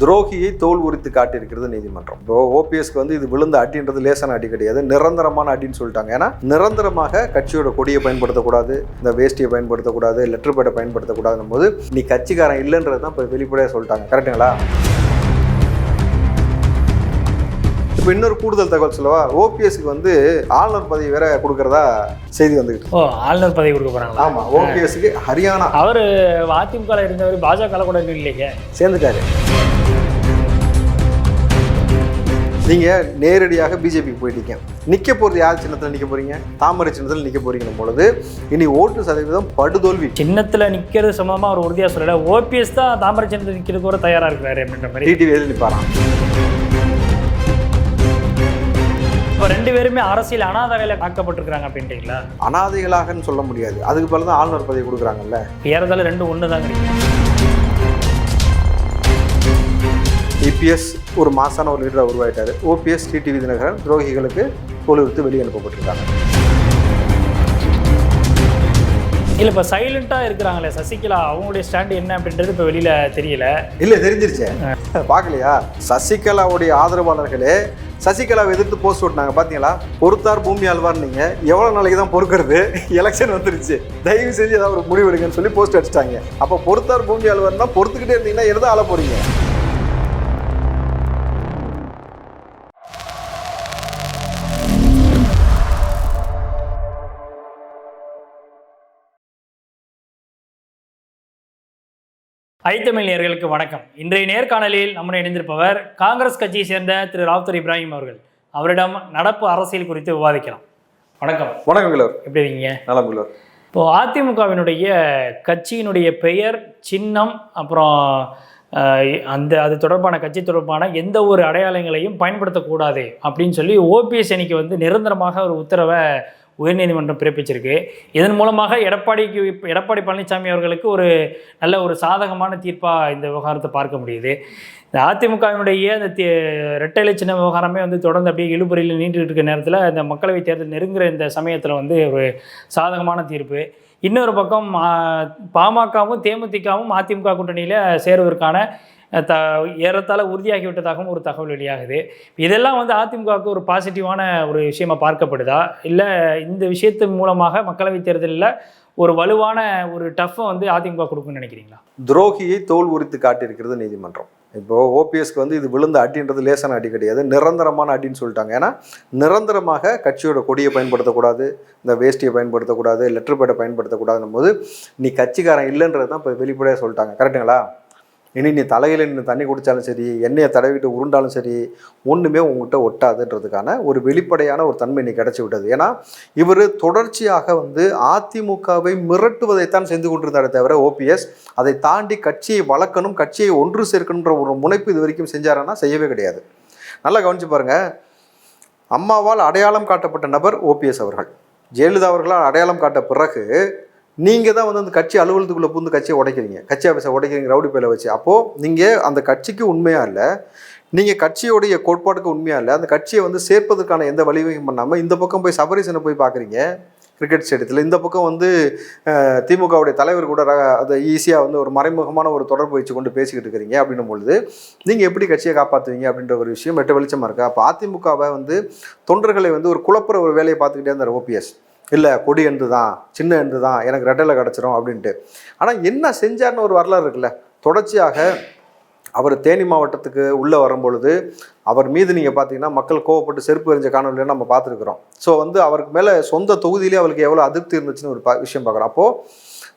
துரோகியை தோல் உரித்து காட்டியிருக்கிறது நீதிமன்றம். இப்போ ஓபிஎஸ்க்கு வந்து இது விழுந்த அடின்றது லேசான அடி கிடையாது. நிரந்தரமான அடின்னு சொல்லிட்டாங்க. ஏன்னா நிரந்தரமாக கட்சியோட கொடியை பயன்படுத்தக்கூடாது இந்த வேஷ்டியை பயன்படுத்தக்கூடாது லெட்டர் பேடை பயன்படுத்தக்கூடாதுன்னும் போது நீ கட்சிக்காரன் இல்லைன்றது தான் இப்போ வெளிப்படையாக சொல்லிட்டாங்க. கரெக்டுங்களா இப்போ இன்னொரு கூடுதல் தகவல் சொல்லவா? ஓபிஎஸ்க்கு வந்து ஆளுநர் பதவி வேற கொடுக்கறதா செய்தி வந்துகிட்டு ஓ ஆளுநர் பதவி கொடுக்க போறாங்களா? ஆமா ஓபிஎஸ்க்கு ஹரியானா. அவரு அதிமுக இருந்தவர் பாஜக கூட இல்லைங்க சேர்ந்துட்டாரு. நீங்க நேரடியாக பிஜேபிக்கு போயிட்டீங்க. நிக்க போறது யார் சின்னத்துல நிக்க போறீங்க? தாமரை சின்னத்தில் நிக்க போறீங்கன்னும் பொழுது இனி ஓட்டு சதவீதம் படுதோல்வி. சின்னத்துல நிக்கிறது சம்பந்தமா அவர் உறுதியா சொல்லல. ஓபிஎஸ் தான் தாமரை சின்னத்தில் நிக்கிறதுக்கு கூட தயாரா இருக்கிறாரு அப்படின்ற மாதிரி. டிடிவி எழுதி நிப்பாராம் இப்போ ரெண்டு பேருமே அரசியல் அனாதரையில தாக்கப்பட்டிருக்கிறாங்க அப்படின்றீங்களா? அனாதைகளாகன்னு சொல்ல முடியாது. அதுக்கு பிறகு தான் ஆளுநர் பதவி கொடுக்குறாங்கல்ல. ஏறதால ரெண்டு ஒன்று தான் கிடைக்கும் இபிஎஸ் ஒரு மாசான ஒரு லீடராக உருவாயிட்டாரு. ஓபிஎஸ் டிடிவி தினகரன் துரோகிகளுக்கு கொலுவித்து வெளியே அனுப்பப்பட்டிருக்காங்க. இல்ல இப்ப சைலண்டா இருக்கிறாங்களே சசிகலா அவங்களுடைய ஸ்டாண்ட் என்ன அப்படின்றது இப்ப வெளியில தெரியல. இல்ல தெரிஞ்சிருச்சே. பார்க்கலையா சசிகலாவுடைய ஆதரவாளர்களே சசிகலாவை எதிர்த்து போஸ்ட் ஓட்டினாங்க பாத்தீங்களா? பொறுத்தார் பூமி ஆழ்வார் நீங்க. எவ்வளவு நாளைக்கு தான் பொறுக்கிறது? எலெக்ஷன் வந்துருச்சு. தயவு செஞ்சு ஏதாவது ஒரு முடிவு எடுங்கன்னு சொல்லி போஸ்ட் அடிச்சிட்டாங்க. அப்போ பொறுத்தார் பூமி ஆழ்வார்னா பொறுத்துக்கிட்டே இருந்தீங்கன்னா எதை ஆள போறீங்க. ஐத்தமிழ் நேயர்களுக்கு வணக்கம். இன்றைய நேர்காணலில் நம்முடன் இணைந்திருப்பவர் காங்கிரஸ் கட்சியை சேர்ந்த திரு ராவுத்தர் இப்ராஹிம் அவர்கள். அவரிடம் நடப்பு அரசியல் குறித்து விவாதிக்கலாம். வணக்கம். வணக்கம் கிலோர் எப்படி இருக்கீங்க? நலம் கிலோர் இப்போ அதிமுகவினுடைய கட்சியினுடைய பெயர் சின்னம் அப்புறம் அந்த அது தொடர்பான கட்சி தொடர்பான எந்த ஒரு அடையாளங்களையும் பயன்படுத்தக்கூடாது அப்படின்னு சொல்லி ஓபிஎஸ் அணிக்கு வந்து நிரந்தரமாக ஒரு உத்தரவை உயர்நீதிமன்றம் பிறப்பிச்சிருக்கு. இதன் மூலமாக எடப்பாடிக்கு எடப்பாடி பழனிசாமி அவர்களுக்கு ஒரு நல்ல ஒரு சாதகமான தீர்ப்பாக இந்த விவகாரத்தை பார்க்க முடியுது. இந்த அதிமுகவினுடைய அந்த தி- இரட்டை சின்ன விவகாரமே வந்து தொடர்ந்து அப்படியே இழுபறியில் நீண்டுகிட்டு இருக்க நேரத்தில் இந்த மக்களவைத் தேர்தல் நெருங்குற இந்த சமயத்தில் வந்து ஒரு சாதகமான தீர்ப்பு. இன்னொரு பக்கம் பாமகவும் தேமுதிகவும் அதிமுக கூட்டணியில் சேருவதற்கான த ஏறத்தால் உறுதியாகிவிட்டதாகவும் ஒரு தகவல் வெளியாகுது. இதெல்லாம் வந்து அதிமுகவுக்கு ஒரு பாசிட்டிவான ஒரு விஷயமா பார்க்கப்படுதா? இல்லை இந்த விஷயத்தின் மூலமாக மக்களவைத் தேர்தலில் ஒரு வலுவான ஒரு டஃப்பை வந்து அதிமுக கொடுக்குன்னு நினைக்கிறீங்களா? துரோகியை தோல் உரித்து காட்டியிருக்கிறது நீதிமன்றம். இப்போது ஓபிஎஸ்க்கு வந்து இது விழுந்த அடின்றது லேசான அடி கிடையாது நிரந்தரமான அடின்னு சொல்லிட்டாங்க. ஏன்னா நிரந்தரமாக கட்சியோட கொடியை பயன்படுத்தக்கூடாது இந்த வேஷ்டியை பயன்படுத்தக்கூடாது லெட்டர் பேடை பயன்படுத்தக்கூடாதுன்னும் போது நீ கட்சிக்காரன் இல்லைன்றது தான் இப்போ வெளிப்படையாக சொல்லிட்டாங்க. கரெக்டுங்களா இனி நீ தலையில் நின்று தண்ணி குடித்தாலும் சரி எண்ணெயை தடவிட்டு உருண்டாலும் சரி ஒன்றுமே உங்கள்கிட்ட ஒட்டாதுன்றதுக்கான ஒரு வெளிப்படையான ஒரு தன்மை நீ கிடச்சி விட்டது. ஏன்னா இவர் தொடர்ச்சியாக வந்து அதிமுகவை மிரட்டுவதைத்தான் செஞ்சு கொண்டிருந்தாரே தவிர ஓபிஎஸ் அதை தாண்டி கட்சியை வளர்க்கணும் கட்சியை ஒன்று சேர்க்கணுன்ற ஒரு முனைப்பு இது வரைக்கும் செஞ்சாரான்னா செய்யவே கிடையாது. நல்லா கவனிச்சு பாருங்கள் அம்மாவால் அடையாளம் காட்டப்பட்ட நபர் ஓபிஎஸ் அவர்கள். ஜெயலலிதா அவர்களால் அடையாளம் காட்ட பிறகு நீங்கள் தான் வந்து அந்த கட்சி அலுவலகத்துக்குள்ளே புகுந்து கட்சியை உடைக்கிறீங்க. கட்சி ஆஃபீஸை உடைக்கிறீங்க ரவுடி பேல வச்சு. அப்போது நீங்கள் அந்த கட்சிக்கு உண்மையாக இல்லை நீங்கள் கட்சியோடைய கோட்பாட்டுக்கு உண்மையாக இல்லை அந்த கட்சியை வந்து சேர்ப்பதற்கான எந்த வழிவகையும் பண்ணாமல் இந்த பக்கம் போய் சபரிசனை போய் பார்க்குறீங்க கிரிக்கெட் ஸ்டேடியத்தில் இந்த பக்கம் வந்து திமுகவுடைய தலைவர் கூட ர- அதை ஈஸியாக வந்து ஒரு மறைமுகமான ஒரு தொடர்பு வச்சு கொண்டு பேசிக்கிட்டு இருக்கிறீங்க அப்படின்னும் பொழுது நீங்கள் எப்படி கட்சியை காப்பாற்றுவீங்க அப்படின்ற ஒரு விஷயம் வெட்ட வெளிச்சமாக இருக்குது அப்போ அதிமுகவை வந்து தொண்டர்களை வந்து ஒரு குழப்புற ஒரு வேலையை பார்த்துக்கிட்டே இருந்தார் ஓபிஎஸ் இல்லை கொடி எந்து தான் சின்ன எந்து தான் எனக்கு ரெட்டையில் கிடச்சிரும் அப்படின்ட்டு. ஆனால் என்ன செஞ்சார்னு ஒரு வரலாறு இருக்குல்ல. தொடர்ச்சியாக அவர் தேனி மாவட்டத்துக்கு உள்ளே வரும்பொழுது அவர் மீது நீங்கள் பார்த்தீங்கன்னா மக்கள் கோவப்பட்டு செருப்பு எறிஞ்ச காணொலியை நம்ம பார்த்துருக்குறோம். ஸோ வந்து அவருக்கு மேலே சொந்த தொகுதியிலே அவருக்கு எவ்வளோ அதிருப்தி இருந்துச்சுன்னு ஒரு விஷயம் பார்க்குறோம். அப்போது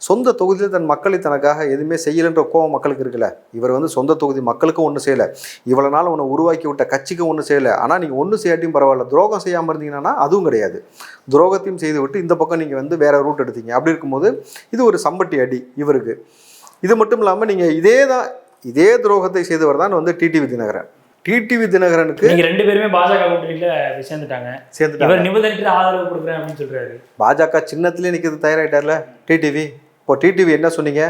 சொந்த தொகுதியில் தன் மக்களை தனக்காக எதுவுமே செய்யலைன்ற கோவம் மக்களுக்கு இருக்குல்ல? இவர் வந்து சொந்த தொகுதி மக்களுக்கும் ஒன்றும் செய்யலை. இவ்வளோ நாள் உன்னை உருவாக்கி விட்ட கட்சிக்கும் ஒன்றும் செய்யலை. ஆனால் நீங்கள் ஒன்றும் செய்யாட்டியும் பரவாயில்ல. துரோகம் செய்யாமல் இருந்தீங்கன்னா அதுவும் கிடையாது. துரோகத்தையும் செய்து விட்டு இந்த பக்கம் நீங்கள் வந்து வேற ரூட் எடுத்தீங்க. அப்படி இருக்கும்போது இது ஒரு சம்பட்டி அடி இவருக்கு. இது மட்டும் இல்லாமல் நீங்கள் இதே தான் இதே துரோகத்தை செய்தவர் தான் வந்து டிடிவி தினகரன். டிடிவி தினகரனுக்கு நீங்க ரெண்டு பேருமே பாஜக கூட்டணியில சேர்ந்துட்டாங்க. சேர்த்துட்டாங்க இவர் நிபந்தனைக்கு ஆதரவு கொடுக்குறேன் அப்படின்னு சொல்றாரு. பாஜக சின்னத்திலே நிற்கிறது தயாராகிட்டார்ல டிடிவி இப்போ டிடிவி என்ன சொன்னீங்க?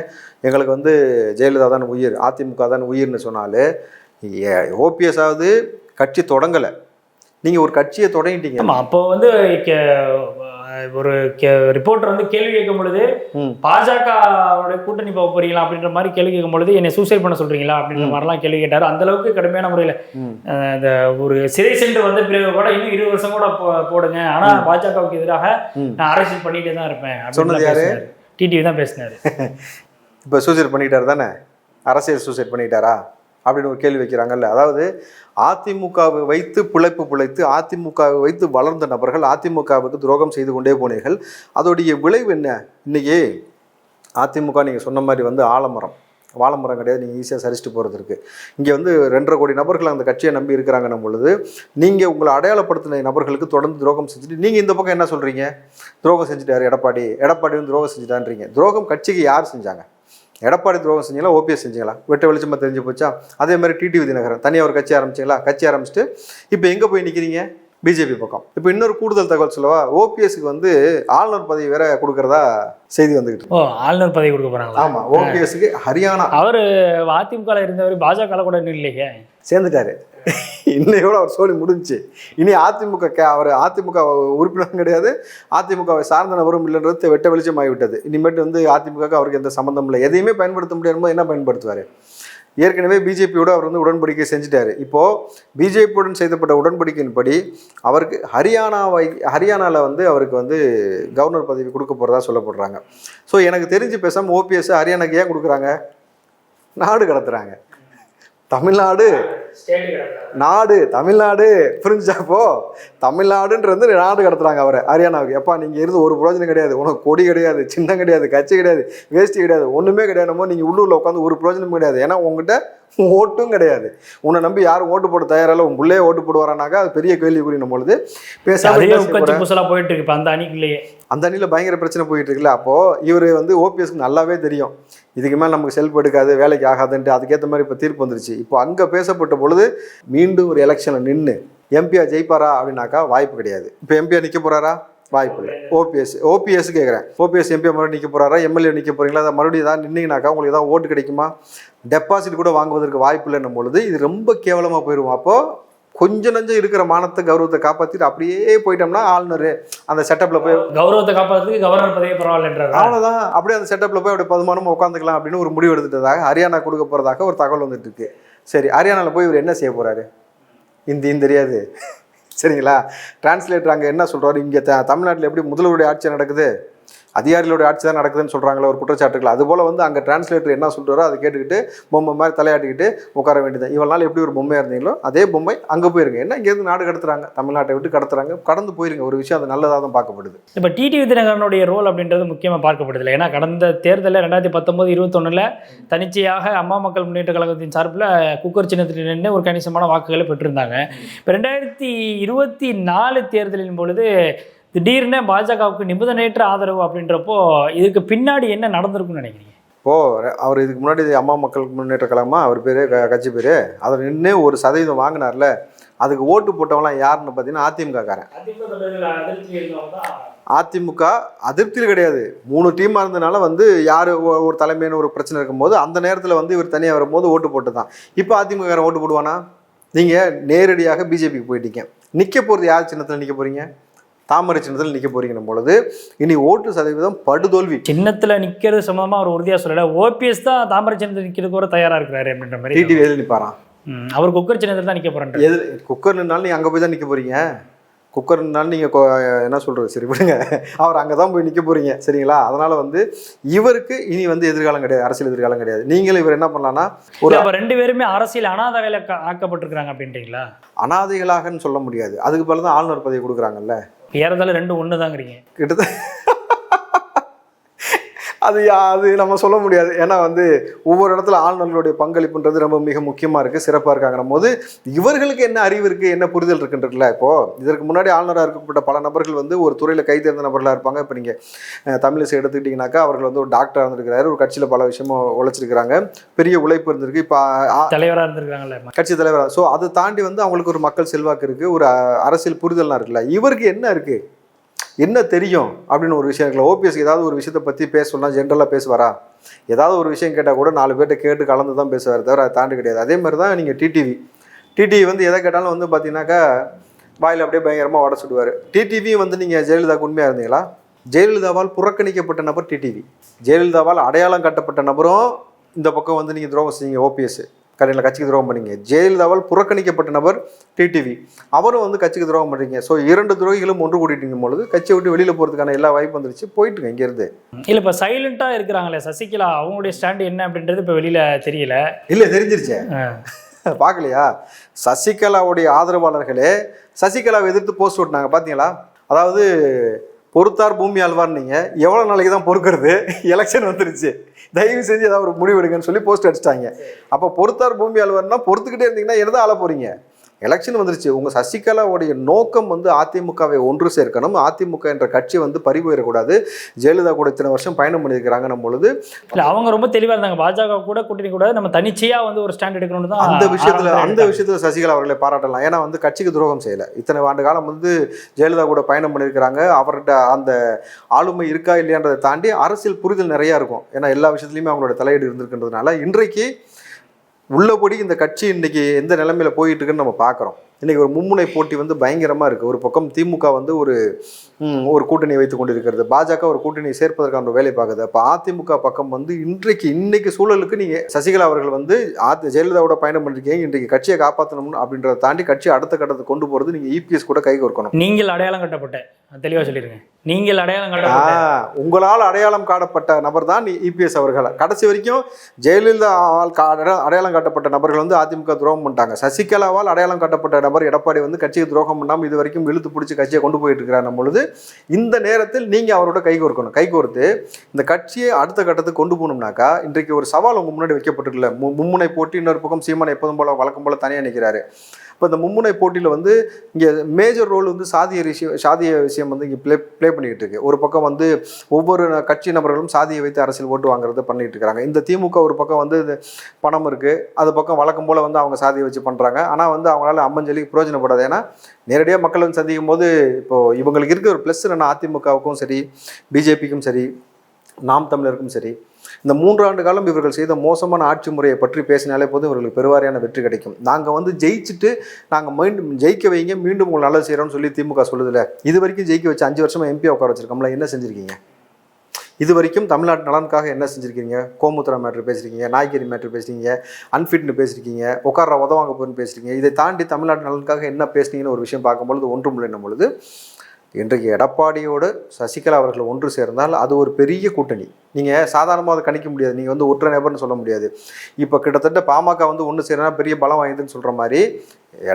எங்களுக்கு வந்து ஜெயலலிதா தான் உயிர் அதிமுக தான் உயிர்னு சொன்னாலே ஓபிஎஸ் ஆவது கட்சி தொடங்கலை. நீங்கள் ஒரு கட்சியை தொடங்கிட்டீங்க. அப்போ வந்து ஒரு ரிப்போர்ட்டர் வந்து கேள்வி கேட்கும் பொழுது. பாஜகவோட கூட்டணி போக போறீங்களா அப்படின்ற மாதிரி கேள்வி கேட்கும் பொழுது என்னை சூசைட் பண்ண சொல்றீங்களா அப்படின்ற மாதிரிலாம் கேள்வி கேட்டாரு. அந்த அளவுக்கு கடுமையான முறையில். இந்த ஒரு சிறை சென்று வந்த பிறகு கூட இன்னும் இருபது வருஷம் கூட போடுங்க. ஆனா பாஜகவுக்கு எதிராக. நான் அரசியல் பண்ணிட்டே தான் இருப்பேன். சொன்னது யாரு? டிடிவி தான் பேசினார். இப்போ சூசைட் பண்ணிட்டார் தானே? அரசியல் சூசைட் பண்ணிட்டாரா அப்படின்னு ஒரு கேள்வி வைக்கிறாங்கல்ல. அதாவது அதிமுகவை வைத்து பிழைப்பு பிழைத்து அதிமுகவை வைத்து வளர்ந்த நபர்கள் அதிமுகவுக்கு துரோகம் செய்து கொண்டே போனீர்கள். அதோடைய விளைவு என்ன? இன்னைக்கு அதிமுக நீங்கள் சொன்ன மாதிரி வந்து ஆலமரம். வாழைமரம் கிடையாது நீங்கள் ஈஸியாக சரிச்சுட்டு போகிறதுக்கு இங்கே வந்து ரெண்டரை கோடி நபர்கள் அந்த கட்சியை நம்பி இருக்கிறாங்கன்னும் பொழுது நீங்கள் உங்களை அடையாளப்படுத்தின நபர்களுக்கு தொடர்ந்து துரோகம் செஞ்சுட்டு நீங்கள் இந்த பக்கம் என்ன சொல்கிறீங்க துரோகம் செஞ்சுட்டாரு எடப்பாடி எடப்பாடி வந்து துரோகம் செஞ்சுட்டான்றீங்க. துரோகம் கட்சிக்கு யார் செஞ்சாங்க? எடப்பாடி துரோகம் செஞ்சீங்களா ஓபிஎஸ் செஞ்சீங்களா? வெட்ட வெளிச்சமாக தெரிஞ்சு போச்சா? அதே மாதிரி டிடிவி தினகரன் தனியாக ஒரு கட்சி ஆரம்பிச்சிங்களா? கட்சி ஆரம்பிச்சுட்டு இப்போ எங்கே போய் நிற்கிறீங்க பிஜேபி பக்கம். இப்போ இன்னொரு கூடுதல் தகவல் சொல்லவா? ஓபிஎஸ்க்கு வந்து ஆளுநர் பதவி வேற கொடுக்கறதா செய்தி வந்துகிட்டு ஓ ஆளுநர் பதவி கொடுக்க போறாங்களா? ஆமாம் ஓபிஎஸ்க்கு ஹரியானா. அவரு அதிமுக இருந்தவர் பாஜக கூட இல்லையே. சேர்ந்துட்டாரு. இன்னையோட அவர் சோழி முடிஞ்சுச்சு இனி அதிமுக அவர் அதிமுக உறுப்பினரும் கிடையாது. அதிமுகவை சார்ந்த நபரும் இல்லைன்றது வெட்ட வெளிச்சம் ஆகிவிட்டது இனிமேட்டு வந்து அதிமுக அவருக்கு எந்த சம்மந்தம் இல்லை. எதையுமே பயன்படுத்த முடியாம என்ன பயன்படுத்துவார்? ஏற்கனவே பிஜேபியோட அவர் வந்து உடன்படிக்கை செஞ்சிட்டார். இப்போது பிஜேபியுடன் செய்தப்பட்ட உடன்படிக்கையின்படி அவருக்கு ஹரியானாவை ஹரியானாவில் வந்து அவருக்கு வந்து கவர்னர் பதவி கொடுக்க போகிறதா சொல்லப்படுறாங்க. ஸோ எனக்கு தெரிஞ்சு பேசாமல் ஓபிஎஸ் ஹரியானாக்கு ஏன் கொடுக்குறாங்க? நாடு கடத்துகிறாங்க தமிழ்நாடு நாடு தமிழ்நாடு புரிஞ்சாப்போ தமிழ்நாடுன்றது நாடு கடத்துறாங்க அவரை ஹரியானாவுக்கு. எப்பா நீங்கள் இருந்து ஒரு புரோஜனம் கிடையாது. உனக்கு கொடி கிடையாது சின்னம் கிடையாது கட்சி கிடையாது வேஷ்டி கிடையாது ஒன்றுமே கிடையாதுமோ நீங்கள் உள்ளூரில் உட்காந்து ஒரு பிரயோஜனமும் கிடையாது. ஏன்னா உங்ககிட்ட ஓட்டும் கிடையாது. உன்னை நம்பி யாரும் ஓட்டு போட தயாரில்ல உன் புள்ளையே ஓட்டு போடுவாரானாக்கா அது பெரிய கேள்விக்குறினும் பொழுது பேசாம அதே என்ன செய்ய உட்கட்சி போற? புசலா போயிட்டு இருக்கு அந்த அணிக்குள்ளேயே. அந்த அணியில் பயங்கர பிரச்சனை போயிட்டு இருக்குல்ல அப்போது இவர் வந்து ஓபிஎஸ்க்கு நல்லாவே தெரியும். இதுக்கு மேலே நமக்கு செல்ஃப் எடுக்காது வேலைக்கு ஆகாதுன்ட்டு அதுக்கேற்ற மாதிரி இப்போ தீர்ப்பு வந்துருச்சு. இப்போ அங்கே பேசப்பட்ட பொழுது மீண்டும் ஒரு எலெக்ஷனில் நின்று எம்பியா ஜெயிப்பாரா அப்படின்னாக்கா வாய்ப்பு கிடையாது. இப்போ எம்பியா நிற்க போகிறாரா வாய்ப்பு இல்லை. ஓபிஎஸ் ஓபிஎஸ் கேட்குறேன். ஓபிஎஸ் எம்பியா மறுபடியும் நிற்க போகிறாரா எம்எல்ஏ நிற்க போகிறீங்களா அதை மறுபடியும் ஏதாவது நின்னீங்கனாக்கா உங்களுக்கு ஏதாவது ஓட்டு கிடைக்குமா? டெபாசிட் கூட வாங்குவதற்கு வாய்ப்பு இல்லைன்னும் பொழுது இது ரொம்ப கேவலமாக போயிடுவோம் அப்போது கொஞ்சம் நஞ்சம் இருக்கிற மானத்தை கௌரவத்தை காப்பாற்றிட்டு அப்படியே போயிட்டோம்னா ஆளுநர் அந்த செட்டப்பில் போய் கௌரவத்தை காப்பாத்துறதுக்கு கவர்னர் பதவி பரவாயில்லன்றாரா? அவ்வளோதான் அப்படியே அந்த செட்டப்பில் போய் அப்படியே பதுமானமாக உட்காந்துக்கலாம் அப்படின்னு ஒரு முடிவு எடுத்துட்டதாக ஹரியானா கொடுக்க போகிறதாக ஒரு தகவல் வந்துட்டு இருக்கு. சரி ஹரியானாவில் போய் இவர் என்ன செய்ய போகிறாரு இந்தியும் தெரியாது. சரிங்களா? டிரான்ஸ்லேட்டர் அங்கே என்ன சொல்கிறாரு இங்கே த தமிழ்நாட்டில் எப்படி முதல்வருடைய ஆட்சி நடக்குது? அதிகாரிகளுடைய ஆட்சி தான் நடக்குதுன்னு சொல்கிறாங்களே ஒரு குற்றச்சாட்டுகள். அதுபோல் வந்து அங்கே டிரான்ஸ்லேட்டர் என்ன சொல்கிறாரோ அதை கேட்டுக்கிட்டு பொம்மை மாதிரி தலையாட்டிக்கிட்டு உட்கார வேண்டியது இவ்வளோ நாள் எப்படி ஒரு பொம்மையாக இருந்தீங்களோ அதே பொம்மை அங்கே போயிருங்க. என்ன இங்கேருந்து நாடு கடத்துறாங்க? தமிழ்நாட்டை விட்டு கடத்துறாங்க. கடந்து போயிருங்க. ஒரு விஷயம் அது நல்லதாக தான் பார்க்கப்படுது. இப்போ டிடிவி தினகரனுடைய ரோல் அப்படின்றது முக்கியமாக பார்க்கப்படுதில்லை ஏன்னா கடந்த தேர்தலில் ரெண்டாயிரத்தி பத்தொம்போது இருபத்தொன்னில் தனிச்சையாக அம்மா மக்கள் முன்னேற்ற கழகத்தின் சார்பில் குக்கர் சின்னத்தில் நின்று ஒரு கணிசமான வாக்குகளை பெற்றிருந்தாங்க. இப்போ ரெண்டாயிரத்தி இருபத்தி நாலு தேர்தலின் பொழுது திடீர்னு பாஜகவுக்கு நிபந்தனையற்ற ஆதரவு அப்படின்றப்போ இதுக்கு பின்னாடி என்ன நடந்திருக்கும்னு நினைக்கிறீங்க? இப்போ அவர் இதுக்கு முன்னாடி அம்மா மக்கள் முன்னேற்ற கழகமா அவர் பேர் கட்சி பேர் அதில் நின்று ஒரு சதவீதம் வாங்கினார்ல அதுக்கு ஓட்டு போட்டவங்களாம் யாருன்னு பார்த்தீங்கன்னா அதிமுக காரன் அதிமுக அதிருப்தியில் கிடையாது. மூணு டீமாக இருந்தனால வந்து யார் ஒரு தலைமையான ஒரு பிரச்சனை இருக்கும்போது அந்த நேரத்தில் வந்து இவர் தனியாக வரும்போது ஓட்டு போட்டு தான் இப்போ அதிமுக ஓட்டு போடுவானா? நீங்கள் நேரடியாக பிஜேபிக்கு போயிட்டீங்க. நிற்க போகிறது யார் சின்னத்தில் நிற்க போகிறீங்க தாமரை சின்னத்தில் நிற்க போறீங்கன்னும் பொழுது இனி ஓட்டு சதவீதம் படுதோல்வி. சின்னத்தில் நிற்கிறது சம்மந்தமாக அவர் உறுதியாக சொல்லலை. ஓபிஎஸ் தான் தாமரை சின்னத்தில் நிற்கிறதுக்கு கூட தயாராக இருக்கிறாரு அப்படின்ற மாதிரி டிடிவி எதில் நிற்பாராம் அவர் குக்கர் சின்னத்தில் தான் நிற்க போகிறேன் எது குக்கர் நின்னாலும் நீங்கள் அங்கே போய் தான் நிற்க போகிறீங்க குக்கர் நின்னாலும் நீங்கள் என்ன சொல்கிறது சரி விடுங்க. அவர் அங்கே தான் போய் நிற்க போகிறீங்க சரிங்களா? அதனால் வந்து இவருக்கு இனி வந்து எதிர்காலம் கிடையாது அரசியல் எதிர்காலம் கிடையாது. நீங்களும் இவர் என்ன பண்ணலான்னா ஒரு அப்போ ரெண்டு பேருமே அரசியல் அனாதையில ஆக்கப்பட்டிருக்கிறாங்க அப்படின்றீங்களா? அனாதைகளாகன்னு சொல்ல முடியாது. அதுக்கு பதிலா தான் ஆளுநர் பதவி கொடுக்குறாங்கல்ல. ஏறதால ரெண்டு ஒன்று தாங்கிறீங்க கிட்டத்தட்ட அது அது நம்ம சொல்ல முடியாது. ஏன்னா வந்து ஒவ்வொரு இடத்துல ஆளுநர்களுடைய பங்களிப்புன்றது ரொம்ப மிக முக்கியமாக இருக்குது சிறப்பாக இருக்காங்கிற போது இவர்களுக்கு என்ன அறிவு இருக்குது என்ன புரிதல் இருக்குன்றதுல இப்போது இதற்கு முன்னாடி ஆளுநராக இருக்கப்பட்ட பல நபர்கள் வந்து ஒரு துறையில் கை தேர்ந்த நபர்களாக இருப்பாங்க. இப்போ நீங்கள் தமிழிசை எடுத்துக்கிட்டிங்கனாக்கா அவர்கள் வந்து ஒரு டாக்டராக இருந்திருக்கிறாரு ஒரு கட்சியில் பல விஷயமும் உழைச்சிருக்கிறாங்க. பெரிய உழைப்பு இருந்திருக்கு. இப்போ தலைவராக இருந்திருக்காங்கல்ல கட்சி தலைவர். ஸோ அதை தாண்டி வந்து அவங்களுக்கு ஒரு மக்கள் செல்வாக்கு இருக்குது ஒரு அரசியல் புரிதல்லாம் இருக்குல்ல. இவருக்கு என்ன இருக்குது என்ன தெரியும் அப்படின்னு ஒரு விஷயம் இருக்குல்ல? ஓபிஎஸ்க்கு ஏதாவது ஒரு விஷயத்தை பற்றி பேச சொன்னால் ஜென்ரலாக பேசுவாரா? ஏதாவது ஒரு விஷயம் கேட்டால் கூட நாலு பேர்கிட்ட கேட்டு கலந்து தான் பேசுவார் தவிர அதை தாண்டி கிடையாது. அதே மாதிரி தான் நீங்கள் டிடிவி டிடிவி வந்து எதை கேட்டாலும் வந்து பார்த்தீங்கன்னாக்கா வாயில் அப்படியே பயங்கரமாக உடச்சுடுவார் டிடிவி வந்து நீங்கள் ஜெயலலிதாவுக்கு உண்மையாக இருந்தீங்களா? ஜெயலலிதாவால் புறக்கணிக்கப்பட்ட நபர் டிடிவி ஜெயலலிதாவால் அடையாளம் கட்டப்பட்ட நபரும் இந்த பக்கம் வந்து நீங்கள் துரோகம் செஞ்சீங்க ஓபிஎஸ் கடையில் கட்சிக்கு துரோகம் பண்ணீங்க. ஜெயலலிதாவால் புறக்கணிக்கப்பட்ட நபர் டிடிவி. அவரும் வந்து கட்சிக்கு துரோகம் பண்ணுறீங்க ஸோ இரண்டு துரோகிகளும் ஒன்று கூட்டிட்டீங்க பொழுது கட்சியை விட்டு வெளியில் போகிறதுக்கான எல்லா வாய்ப்பு வந்துருச்சு. போயிட்டுங்க இங்கேருந்து இல்லை இப்போ சைலண்ட்டாக இருக்கிறாங்களே சசிகலா அவங்களுடைய ஸ்டாண்டு என்ன அப்படின்றது இப்போ வெளியில் தெரியல. இல்லை தெரிஞ்சிருச்சே. பார்க்கலையா சசிகலாவுடைய ஆதரவாளர்களே சசிகலாவை எதிர்த்து போஸ்ட் ஓட்டினாங்க. பார்த்தீங்களா அதாவது பொறுத்தார் பூமி ஆழ்வார் எவ்வளோ நாளைக்கு தான் பொறுக்கிறது? எலெக்ஷன் வந்துருச்சு. தயவு செஞ்சு ஏதாவது ஒரு முடிவு எடுங்கன்னு சொல்லி போஸ்ட் அடிச்சிட்டாங்க. அப்போ பொறுத்தார் பூமி ஆழ்வார்னா பொறுத்துக்கிட்டே இருந்தீங்கன்னா என்னதான் ஆள போறீங்க? எலெக்ஷன் வந்துருச்சு. உங்கள் சசிகலாவுடைய நோக்கம் வந்து அதிமுகவை ஒன்று சேர்க்கணும். அதிமுக என்ற கட்சி வந்து பறி போயிடக்கூடாது ஜெயலலிதா கூட இத்தனை வருஷம் பயணம் பண்ணியிருக்கிறாங்கன்னும் பொழுது. இல்லை அவங்க ரொம்ப தெளிவாக இருந்தாங்க. பாஜக கூட கூட்டணி கூட நம்ம தனிச்சையாக வந்து ஒரு ஸ்டாண்ட் எடுக்கணும்னு தான் அந்த விஷயத்துல அந்த விஷயத்துல சசிகலா அவர்களை பாராட்டலாம். ஏன்னா வந்து கட்சிக்கு துரோகம் செய்யல. இத்தனை ஆண்டு காலம் வந்து ஜெயலலிதா கூட பயணம் பண்ணியிருக்கிறாங்க. அவர்கிட்ட அந்த ஆளுமை இருக்கா இல்லையான்றதை தாண்டி அரசியல் புரிதல் நிறைய இருக்கும். ஏன்னா எல்லா விஷயத்துலையுமே அவங்களோட தலையீடு இருந்திருக்கின்றதுனால இன்றைக்கு உள்ளபடி இந்த கட்சி இன்னைக்கு எந்த நிலைமையில போயிட்டு இருக்குன்னு நம்ம பார்க்குறோம். இன்னைக்கு ஒரு மும்முனை போட்டி வந்து பயங்கரமா இருக்கு. ஒரு பக்கம் திமுக வந்து ஒரு ஒரு கூட்டணியை வைத்து கொண்டிருக்கிறது. பாஜக ஒரு கூட்டணியை சேர்ப்பதற்கான ஒரு வேலை பார்க்குது. அப்போ அதிமுக பக்கம் வந்து இன்றைக்கு இன்னைக்கு சூழலுக்கு நீங்க சசிகலா அவர்கள் வந்து ஆதி ஜெயலலிதாவோட பயணம் பண்ணிருக்கீங்க. இன்றைக்கு கட்சியை காப்பாற்றணும் அப்படின்றத தாண்டி கட்சியை அடுத்த கட்டத்துக்கு கொண்டு போறது நீங்க இபிஎஸ் கூட கை கோர்க்கணும். நீங்கள் அடையாளம் கட்டப்பட்ட தெளிவாக சொல்லிடுங்க நீங்கள் அடையாளம் ஆ, உங்களால் அடையாளம் காட்டப்பட்ட நபர் தான் இபிஎஸ் அவர்கள். கடைசி வரைக்கும் ஜெயலலிதாவால் அடையாளம் காட்டப்பட்ட நபர்கள் வந்து அதிமுக துரோகம் பண்ணிட்டாங்க. சசிகலாவால் அடையாளம் காட்டப்பட்ட நபர் எடப்பாடி வந்து கட்சிக்கு துரோகம் பண்ணாமல் இது வரைக்கும் இழுத்து பிடிச்சி கட்சியை கொண்டு போயிட்டு இருக்கிறார் பொழுது இந்த நேரத்தில் நீங்கள் அவரோட கை கோர்க்கணும். கை கோர்த்து இந்த கட்சியை அடுத்த கட்டத்துக்கு கொண்டு போகணும்னாக்கா இன்றைக்கு ஒரு சவால் உங்கள் முன்னாடி வைக்கப்பட்டிருக்கல மும்முனை போட்டி இன்னொரு பக்கம் சீமானை எப்போதும் போல வழக்கம் போல தனியாக நிற்கிறாரு இப்போ இந்த மும்முனை போட்டியில் வந்து இங்கே மேஜர் ரோல் வந்து சாதிய விஷயம் சாதிய விஷயம் வந்து இங்கே ப்ளே ப்ளே பண்ணிக்கிட்டு இருக்கு. ஒரு பக்கம் வந்து ஒவ்வொரு கட்சி நபர்களும் சாதியை வைத்து அரசியல் ஓட்டு வாங்குறத பண்ணிட்டு இருக்காங்க. இந்த திமுக ஒரு பக்கம் வந்து இது பணம் இருக்கு. அது பக்கம் வழக்கம் போல வந்து அவங்க சாதியை வச்சு பண்றாங்க. ஆனால் வந்து அவங்களால அம்மஞ்சலி பிரயோஜனப்படாது. ஏன்னா நேரடியாக மக்கள் வந்து சந்திக்கும் போது இப்போ இவங்களுக்கு இருக்கிற ஒரு ப்ளஸ் என்ன அதிமுகவுக்கும் சரி பிஜேபிக்கும் சரி நாம் தமிழருக்கும் சரி இந்த மூன்றாண்டு காலம் இவர்கள் செய்த மோசமான ஆட்சி முறையை பற்றி பேசினாலே போதும் இவர்களுக்கு பெருவாரியான வெற்றி கிடைக்கும். நாங்கள் வந்து ஜெயிச்சுட்டு நாங்கள் மீண்டும் ஜெயிக்க வைங்க மீண்டும் உங்களை நல்லது செய்கிறோம்னு சொல்லி திமுக சொல்லுதில்ல இது வரைக்கும் ஜெயிக்க வச்சு அஞ்சு வருஷமாக எம்பி உட்கார வச்சிருக்கோம்ல என்ன செஞ்சுருக்கீங்க? இது வரைக்கும் தமிழ்நாட்டு நலனுக்காக என்ன செஞ்சுருக்கீங்க? கோமுத்திரா மேட்ரு பேசுகிறீங்க நாய்கறி மேட்ரு பேசுகிறீங்க அன்ஃபிட்னு பேசுகிறீங்க உட்கார உதவாங்க போன்னு பேசுகிறீங்க இதை தாண்டி தமிழ்நாட்டு நலனுக்காக என்ன பேசுனீங்கன்னு ஒரு விஷயம் பார்க்கும்பொழுது ஒன்றும் இல்லைன்னும் பொழுது இன்றைக்கு எடப்பாடியோடு சசிகலா அவர்கள் ஒன்று சேர்ந்தால் அது ஒரு பெரிய கூட்டணி. நீங்கள் சாதாரணமாக அதை கணிக்க முடியாது. நீங்கள் வந்து ஒற்றை நபர்னு சொல்ல முடியாது. இப்போ கிட்டத்தட்ட பாமக வந்து ஒன்று சேரனா பெரிய பலம் வாய்ந்ததுன்னு சொல்கிற மாதிரி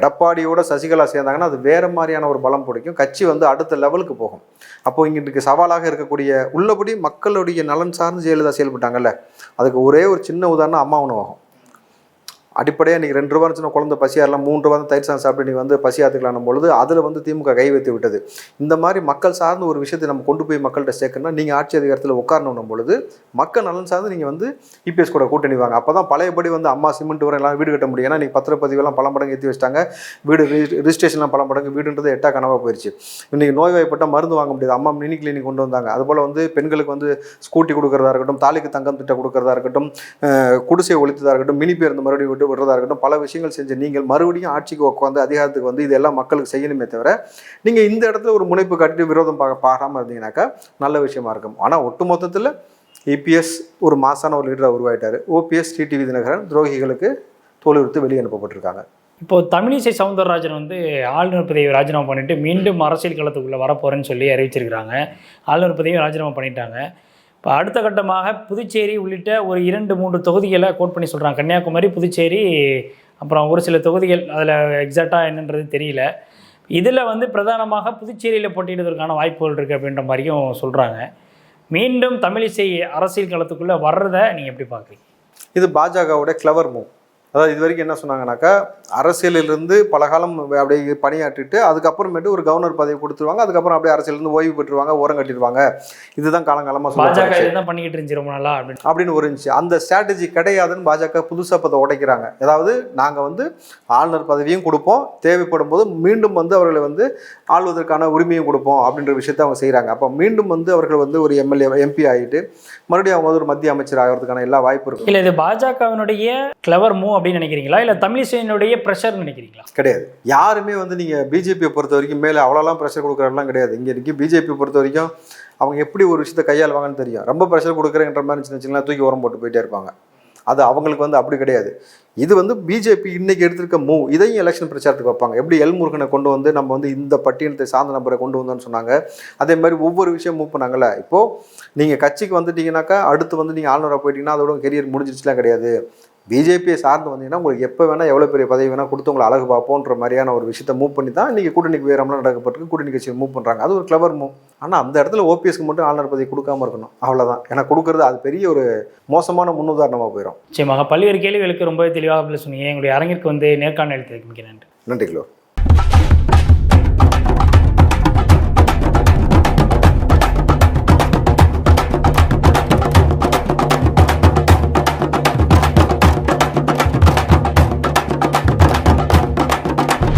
எடப்பாடியோட சசிகலா சேர்ந்தாங்கன்னா அது வேறு மாதிரியான ஒரு பலம் பிடிக்கும். கட்சி வந்து அடுத்த லெவலுக்கு போகும். அப்போ இங்கே இன்றைக்கு சவாலாக இருக்கக்கூடிய உள்ளபடி மக்களுடைய நலன் சார்ந்து ஜெயலலிதா செயல்பட்டாங்கல்ல அதுக்கு ஒரே ஒரு சின்ன உதாரணம் அம்மா உணவகம். அடிப்படையாக இன்றைக்கி ரெண்டு ரூபா இருந்துச்சுன்னா குழந்தை பசியாரலாம் மூன்று ரூபா தான் தயிர் சாதம் சாப்பிட்டு நீ வந்து பசியாத்துக்கலாம் பொழுது அதில் வந்து திமுக கை வைத்து விட்டது. இந்த மாதிரி மக்கள் சார்ந்த ஒரு விஷயத்தை நம்ம கொண்டு போய் மக்கள்கிட்ட சேர்க்கணும்னா நீங்கள் ஆட்சி அதிகாரத்தில் உட்காரணும் பொழுது மக்கள் நலன் சார்ந்து நீங்கள் வந்து இபிஎஸ் கூட கூட்டணி வாங்க. அப்போ தான் பழையபடி வந்து அம்மா சிமெண்ட் வர எல்லாம் வீடு கட்ட முடியும். ஏன்னா இன்றைக்கி பத்திரப்பதிவெல்லாம் பல மடங்கு ஏற்றி வச்சிட்டாங்க. வீடு ரிஜிஸ்ட்ரேஷன்லாம் பல மடங்கு வீடுன்றது எட்டா கனவாக போயிடுச்சு இன்றைக்கி நோய்வாய்ப்பட்ட மருந்து வாங்க முடியாது. அம்மா மினி கிளினிக் கொண்டு வந்தாங்க. அதுபோல் வந்து பெண்களுக்கு வந்து ஸ்கூட்டி கொடுக்குறதா இருக்கட்டும் தாலிக்கு தங்கம் திட்டம் கொடுக்குறதா இருக்கட்டும் குடிசை ஒழித்ததாக இருக்கட்டும் மினி பேருந்து மறுபடியும் விட்டு விடுறதா இருக்கட்டும் பல விஷயங்கள் செஞ்சு நீங்கள் மறுபடியும் ஆட்சிக்கு உட்காந்து அதிகாரத்துக்கு வந்து இதெல்லாம் மக்களுக்கு செய்யணுமே தவிர நீங்கள் இந்த இடத்துல ஒரு முனைப்பு காட்டிட்டு விரோதம் பார்க்க பார்க்காம இருந்தீங்கன்னாக்கா நல்ல விஷயமா இருக்கும். ஆனால் ஒட்டு மொத்தத்தில் இபிஎஸ் ஒரு மாசான ஒரு லீடராக உருவாயிட்டார். ஓபிஎஸ் டிடிவி தினகரன் துரோகிகளுக்கு தோல்வியுறுத்து வெளியே அனுப்பப்பட்டிருக்காங்க. இப்போ தமிழிசை சவுந்தரராஜன் வந்து ஆளுநர் பதவியை ராஜினாமா பண்ணிட்டு மீண்டும் அரசியல் களத்துக்குள்ளே வரப்போறேன்னு சொல்லி அறிவிச்சிருக்கிறாங்க. ஆளுநர் பதவியை ராஜினாமா பண்ணிட்டாங்க. இப்போ அடுத்த கட்டமாக புதுச்சேரி உள்ளிட்ட ஒரு இரண்டு மூன்று தொகுதிகளை கோட் பண்ணி சொல்கிறாங்க கன்னியாகுமரி புதுச்சேரி அப்புறம் ஒரு சில தொகுதிகள் அதில் எக்ஸாக்டாக என்னன்றது தெரியல. இதில் வந்து பிரதானமாக புதுச்சேரியில் போட்டியிடுவதற்கான வாய்ப்புகள் இருக்குது அப்படின்ற மாதிரியும் சொல்கிறாங்க மீண்டும் தமிழிசை அரசியல் களத்துக்குள்ளே வர்றதை நீங்கள் எப்படி பார்க்குறீங்க? இது பாஜகவோட கிளவர் மூவ் அதாவது இது வரைக்கும் என்ன சொன்னாங்கன்னாக்கா அரசியலிலிருந்து பல காலம் அப்படியே பணியாற்றிட்டு அதுக்கப்புறமேட்டு ஒரு கவர்னர் பதவி கொடுத்துருவாங்க அதுக்கப்புறம் அப்படியே அரசியலிருந்து ஓய்வு பெற்றுருவாங்க ஓரம் கட்டிடுவாங்க. இதுதான் காலங்காலமாக பாஜக சொல்லுவாங்க பண்ணிக்கிட்டு இருந்துச்சு ரொம்ப நாளா அப்படின்னு. அப்படின்னு ஒரு இருந்துச்சு. அந்த ஸ்ட்ராட்டஜி கிடையாதுன்னு பாஜக புதுசாக இப்போ அதை உடைக்கிறாங்க. அதாவது நாங்கள் வந்து ஆளுநர் பதவியும் கொடுப்போம் தேவைப்படும் போது மீண்டும் வந்து அவர்களை வந்து ஆள்வதற்கான உரிமையும் கொடுப்போம் அப்படின்ற விஷயத்தை அவங்க செய்கிறாங்க அப்போ மீண்டும் வந்து அவர்கள் வந்து ஒரு எம்எல்ஏ எம்பி ஆகிட்டு மறுபடியும் அவங்க வந்து ஒரு மத்திய அமைச்சர் ஆகிறதுக்கான எல்லா வாய்ப்பு இருக்கும். இல்லை இது பாஜகவினுடைய கிளவர் மூவ் அப்படின்னு நினைக்கிறீங்களா? இல்லை தமிழிசையினுடைய ப்ரெஷர் நினைக்கிறீங்களா? கிடையாது. யாருமே வந்து நீங்கள் பிஜேபியை பொறுத்த வரைக்கும் மேலே அவ்வளோலாம் ப்ரெஷர் கொடுக்குறதுலாம் கிடையாது. இங்கே இன்றைக்கி பிஜேபி பொறுத்த வரைக்கும் அவங்க எப்படி ஒரு விஷயத்தை கையாளுவாங்கன்னு தெரியும். ரொம்ப ப்ரெஷர் கொடுக்குறேன்ற மாதிரி இருந்துச்சுன்னு தூக்கி உரம் போட்டு போயிட்டே இருப்பாங்க. அது அவங்களுக்கு வந்து அப்படி கிடையாது. இது வந்து பிஜேபி இன்னைக்கு எடுத்திருக்க மூவ் இதையும் எலெக்ஷன் பிரச்சாரத்துக்கு வைப்பாங்க. எப்படி எல் முருகனை கொண்டு வந்து நம்ம வந்து இந்த பட்டியலத்தை சார்ந்த நபரை கொண்டு வந்தோம்னு சொன்னாங்க. அதே மாதிரி ஒவ்வொரு விஷயம் மூவ் பண்ணாங்கல்ல. இப்போது நீங்கள் கட்சிக்கு வந்துட்டீங்கனாக்கா அடுத்து வந்து நீங்கள் ஆளுநராக போயிட்டீங்கன்னா அதோட கெரியர் முடிஞ்சிருச்சுலாம் கிடையாது. பிஜேபியை சார்ந்து வந்தீங்கன்னா உங்களுக்கு எப்போ வேணால் எவ்வளோ பெரிய பதவி வேணால் கொடுத்து உங்களை அழகு பார்ப்போன்ற மாதிரியான ஒரு விஷயத்தை மூவ் பண்ணி தான் இன்றைக்கி கூட்டணிக்கு வேறம்லாம் நடக்கப்பட்டிருக்கு. கூட்டணி கட்சிகள் மூவ் பண்ணுறாங்க அது ஒரு கிளவர் மூவ் ஆனால் அந்த இடத்துல ஓபிஎஸ்க்கு மட்டும் ஆளுநர் பதவி கொடுக்காம இருக்கணும். அவ்வளோதான் ஏன்னா கொடுக்குறது அது பெரிய ஒரு மோசமான முன்னுதாரணமாக போயிடும் நிச்சயமாக. பல்வேறு கேள்விகளுக்கு ரொம்ப தெளிவாக சொன்னீங்க. எங்களுடைய அரங்கிற்கு வந்து நேர்காணல் மிக நன்றி. நன்றி கிலோ.